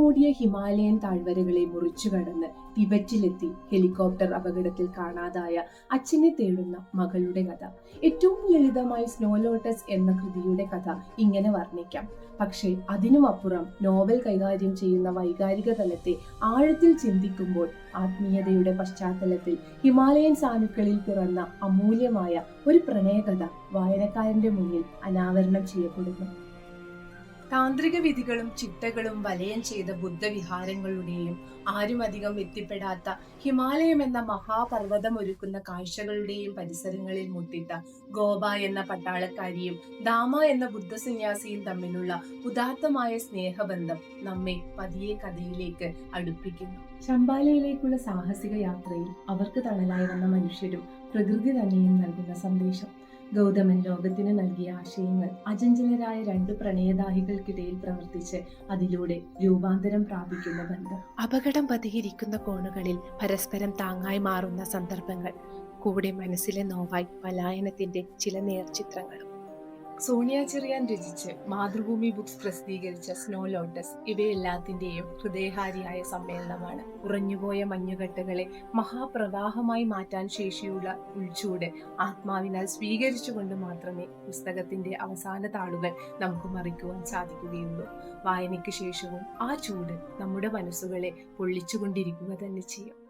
മൂടിയ ഹിമാലയൻ താഴ്വരകളെ മുറിച്ചു കടന്ന് തിബറ്റിലെത്തി ഹെലികോപ്റ്റർ അപകടത്തിൽ കാണാതായ അച്ഛനെ തേടുന്ന മകളുടെ കഥ. ഏറ്റവും ലളിതമായി സ്നോ ലോട്ടസ് എന്ന കൃതിയുടെ കഥ ഇങ്ങനെ വർണിക്കാം. പക്ഷേ അതിനുമപ്പുറം നോവൽ കൈകാര്യം ചെയ്യുന്ന വൈകാരിക തലത്തെ ആഴത്തിൽ ചിന്തിക്കുമ്പോൾ ആത്മീയതയുടെ പശ്ചാത്തലത്തിൽ ഹിമാലയൻ സാനുക്കളിൽ പിറന്ന അമൂല്യമായ ഒരു പ്രണയകഥ വായനക്കാരന്റെ മുന്നിൽ അനാവരണം ചെയ്യപ്പെടുന്നു. താന്ത്രിക വിധികളും ചിട്ടകളും വലയം ചെയ്ത ബുദ്ധവിഹാരങ്ങളുടെയും ആരും അധികം എത്തിപ്പെടാത്ത ഹിമാലയം എന്ന മഹാപർവതം ഒരുക്കുന്ന കാഴ്ചകളുടെയും പരിസരങ്ങളിൽ മുട്ടിട്ട ഗോപ എന്ന പട്ടാളക്കാരിയും ദാമ എന്ന ബുദ്ധസന്യാസിയും തമ്മിലുള്ള ഉദാത്തമായ സ്നേഹബന്ധം നമ്മെ പതിയെ കഥയിലേക്ക് അടുപ്പിക്കുന്നു. ശമ്പാലയിലേക്കുള്ള സാഹസിക യാത്രയിൽ അവർക്ക് തണലായി വന്ന മനുഷ്യരും പ്രകൃതി തന്നെയും നൽകുന്ന സന്ദേശം. ഗൗതമൻ ലോകത്തിന് നൽകിയ ആശയങ്ങൾ അചഞ്ചലരായ രണ്ട് പ്രണയദാഹികൾക്കിടയിൽ പ്രവർത്തിച്ച് അതിലൂടെ രൂപാന്തരം പ്രാപിക്കുന്ന ബന്ധം. അപകടം പതിയിരിക്കുന്ന കോണുകളിൽ പരസ്പരം താങ്ങായി മാറുന്ന സന്ദർഭങ്ങൾ കൂടെ മനസ്സിലെ നോവായി പലായനത്തിന്റെ ചില നേർചിത്രങ്ങളും. സോണിയ ചെറിയാൻ രചിച്ച് മാതൃഭൂമി ബുക്സ് പ്രസിദ്ധീകരിച്ച സ്നോ ലോട്ടസ് ഇവയെല്ലാത്തിന്റെയും ഹൃദയഹാരിയായ സമ്മേളനമാണ്. ഉറഞ്ഞുപോയ മഞ്ഞുകട്ടകളെ മഹാപ്രവാഹമായി മാറ്റാൻ ശേഷിയുള്ള ഉൾച്ചൂട് ആത്മാവിനാൽ സ്വീകരിച്ചുകൊണ്ട് മാത്രമേ പുസ്തകത്തിന്റെ അവസാന താളുകൾ നമുക്ക് മറിക്കുവാൻ സാധിക്കുകയുള്ളൂ. വായനയ്ക്ക് ശേഷവും ആ ചൂട് നമ്മുടെ മനസ്സുകളെ പൊള്ളിച്ചുകൊണ്ടിരിക്കുക തന്നെ ചെയ്യും.